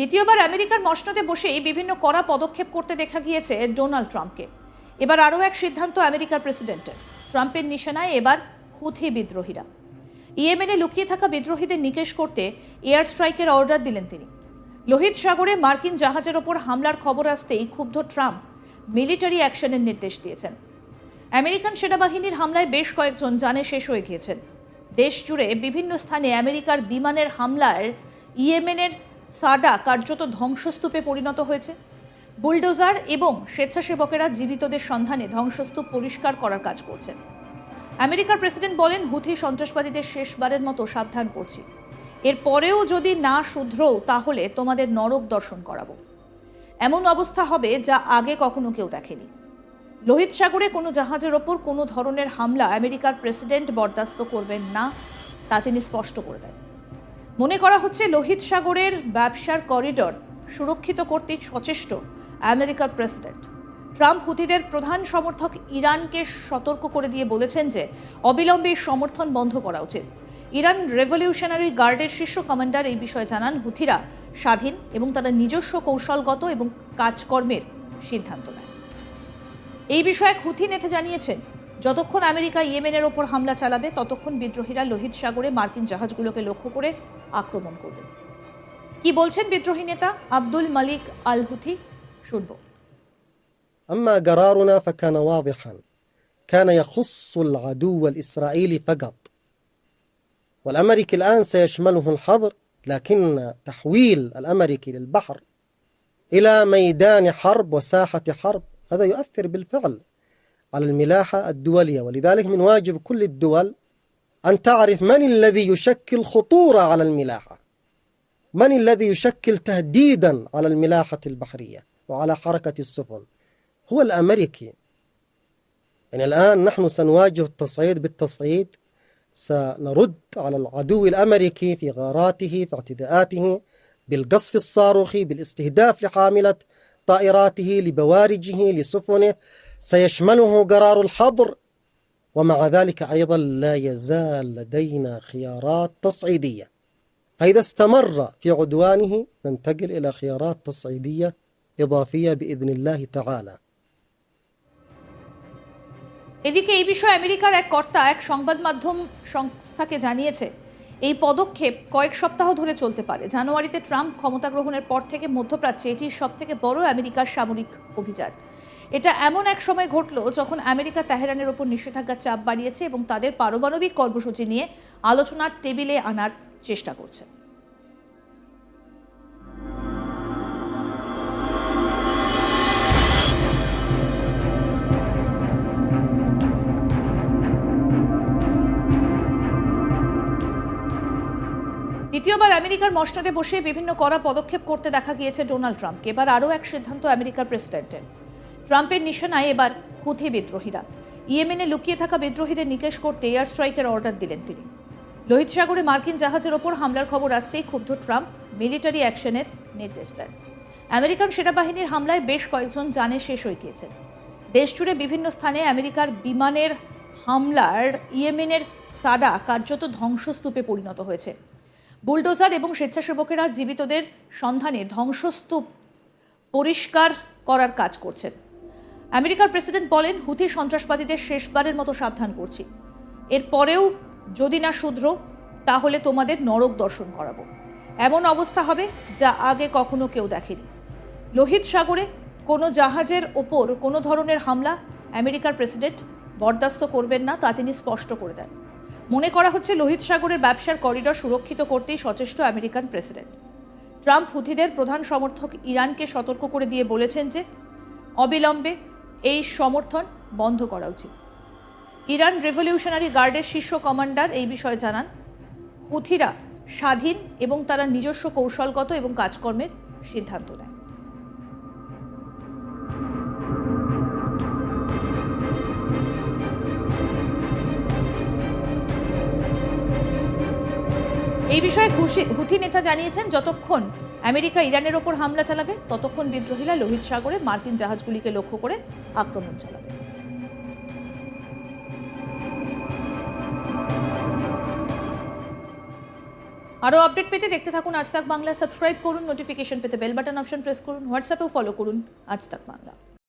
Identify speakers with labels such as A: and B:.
A: দ্বিতীয়বার আমেরিকার মসনদে বসেই বিভিন্ন কড়া পদক্ষেপ করতে দেখা গিয়েছে ডোনাল্ড ট্রাম্পকে। এবার আরও এক সিদ্ধান্ত আমেরিকার প্রেসিডেন্টের। ট্রাম্পের নিশানায় এবার হুথি বিদ্রোহীরা। ইয়েমেনে লুকিয়ে থাকা বিদ্রোহীদের নিকেশ করতে এয়ার স্ট্রাইকের অর্ডার দিলেন তিনি। লোহিত সাগরে মার্কিন জাহাজের ওপর হামলার খবর আসতেই ক্ষুব্ধ ট্রাম্প মিলিটারি অ্যাকশনের নির্দেশ দিয়েছেন। আমেরিকান সেনাবাহিনীর হামলায় বেশ কয়েকজন জানে শেষ হয়ে গিয়েছেন। দেশ জুড়ে বিভিন্ন স্থানে আমেরিকার বিমানের হামলার ইয়েমেনের সাডা কার্যত ধ্বংসস্তূপে পরিণত হয়েছে। বুলডোজার এবং স্বেচ্ছাসেবকেরা জীবিতদের সন্ধানে ধ্বংসস্তূপ পরিষ্কার করার কাজ করছেন। আমেরিকার প্রেসিডেন্ট বলেন, হুথি সন্ত্রাসবাদীদের শেষবারের মতো সাবধান করছি। এরপরেও যদি না শুধরও তাহলে তোমাদের নরক দর্শন করাবো। এমন অবস্থা হবে যা আগে কখনো কেউ দেখেনি। লোহিত সাগরে কোনো জাহাজের ওপর কোনো ধরনের হামলা আমেরিকার প্রেসিডেন্ট বরদাস্ত করবেন না, তা তিনি স্পষ্ট করে দেন। মনে করা হচ্ছে লোহিত সাগরের ব্যবসার করিডর সুরক্ষিত করতে সচেষ্ট আমেরিকার প্রেসিডেন্ট। ট্রাম্প হুথিদের প্রধান সমর্থক ইরানকে সতর্ক করে দিয়ে বলেছেন যে অবিলম্বে সমর্থন বন্ধ করা উচিত। ইরান রেভলিউশনারি গার্ডের শীর্ষ কমান্ডার এই বিষয়ে জানান, হুথিরা স্বাধীন এবং তারা নিজস্ব কৌশলগত এবং কাজকর্মের সিদ্ধান্ত নেয়। এই বিষয়ে হুথি নেতা জানিয়েছেন যতক্ষণ আমেরিকা ইয়েমেনের ওপর হামলা চালাবে ততক্ষণ বিদ্রোহীরা লোহিত সাগরে মার্কিন জাহাজগুলোকে লক্ষ্য করে আক্রমণ করবে কি বলছেন বিদ্রোহী নেতা আব্দুল মালিক আল হুথি শুনবো
B: أما قرارنا فكان واضحا كان يخص العدو الإسرائيلي فقط والأمريكي الآن سيشمله الحظر لكن تحويل الأمريكي للبحر إلى ميدان حرب وساحة حرب هذا يؤثر بالفعل على الملاحة الدولية. ولذلك من واجب كل الدول أن تعرف من الذي يشكل خطورة على الملاحة. من الذي يشكل تهديدا على الملاحة البحرية وعلى حركة السفن. هو الأمريكي. يعني الآن نحن سنواجه التصعيد بالتصعيد. سنرد على العدو الأمريكي في غاراته في اعتداءاته بالقصف الصاروخي بالاستهداف لحاملة طائراته لبوارجه لسفنه. سيشمله قرار الحظر ومع ذلك أيضا لا يزال لدينا خيارات تصعيدية فإذا استمر في عدوانه ننتقل إلى خيارات تصعيدية إضافية بإذن الله تعالى
A: এদিকে এই বিষয়ে আমেরিকার এক কর্তা এক সংবাদ মাধ্যম সংস্থাকে জানিয়েছে এই পদক্ষেপ কয়েক সপ্তাহ ধরে চলতে পারে জানুয়ারিতে ট্রাম্প ক্ষমতা গ্রহণের পর থেকে মধ্যপ্রাচ্যে এটি সব থেকে বড় আমেরিকার সামরিক অভিযান এটা এমন এক সময় ঘটলো যখন আমেরিকা তেহরানের ওপর নিষেধাজ্ঞার চাপ বাড়িয়েছে এবং তাদের পারমাণবিক কর্মসূচি নিয়ে আলোচনার টেবিলে আনার চেষ্টা করছে। দ্বিতীয়বার আমেরিকার মসনদে বসে বিভিন্ন কড়া পদক্ষেপ করতে দেখা গিয়েছে ডোনাল্ড ট্রাম্পকে এবার আরও এক সিদ্ধান্ত আমেরিকার প্রেসিডেন্টের। ট্রাম্পের নিশানায় এবার হুথি বিদ্রোহীরা। ইয়েমেনে লুকিয়ে থাকা বিদ্রোহীদের নিকেশ করতে এয়ার স্ট্রাইকের অর্ডার দিলেন তিনি। লোহিত সাগরে মার্কিন জাহাজের ওপর হামলার খবর আসতেই ক্ষুব্ধ ট্রাম্প মিলিটারি অ্যাকশনের নির্দেশ দেন। আমেরিকান সেনাবাহিনীর হামলায় বেশ কয়েকজন জানে শেষ হয়ে গিয়েছেন দেশ জুড়ে বিভিন্ন স্থানে আমেরিকার বিমানের হামলার ইয়েমেনের সাডা কার্যত ধ্বংসস্তূপে পরিণত হয়েছে। বুলডোজার এবং স্বেচ্ছাসেবকেরা জীবিতদের সন্ধানে ধ্বংসস্তূপ পরিষ্কার করার কাজ করছেন। আমেরিকার প্রেসিডেন্ট বলেন, হুথি সন্ত্রাসবাদীদের শেষবারের মতো সাবধান করছি। এরপরেও যদি না শুধর, তাহলে তোমাদের নরক দর্শন করাবো। এমন অবস্থা হবে যা আগে কখনো কেউ দেখেনি। লোহিত সাগরে কোনো জাহাজের ওপর কোনো ধরনের হামলা আমেরিকার প্রেসিডেন্ট বরদাস্ত করবেন না তা তিনি স্পষ্ট করে দেন। মনে করা হচ্ছে লোহিত সাগরের ব্যবসার করিডর সুরক্ষিত করতেই সচেষ্ট আমেরিকান প্রেসিডেন্ট। ট্রাম্প হুথিদের প্রধান সমর্থক ইরানকে সতর্ক করে দিয়ে বলেছেন যে, অবিলম্বে এই সমর্থন বন্ধ করা উচিত। ইরান রেভলিউশনারি গার্ডের শীর্ষ কমান্ডার এই বিষয়ে জানান হুথিরা স্বাধীন এবং তারা নিজস্ব কৌশলগত এবং কাজকর্মের সিদ্ধান্ত নেয়। এই বিষয়ে হুথি নেতা জানিয়েছেন, যতক্ষণ আমেরিকা ইরানের ওপর হামলা চালাবে, ততক্ষণ বিদ্রোহীরা লোহিত সাগরে মার্কিন জাহাজগুলিকে লক্ষ্য করে আক্রমণ চালাবে। আরও আপডেট পেতে দেখতে থাকুন আজ তাক বাংলা। সাবস্ক্রাইব করুন, নোটিফিকেশন পেতে বেল বাটন অপশন প্রেস করুন, হোয়াটসঅ্যাপেও ফলো করুন আজ তাক বাংলা।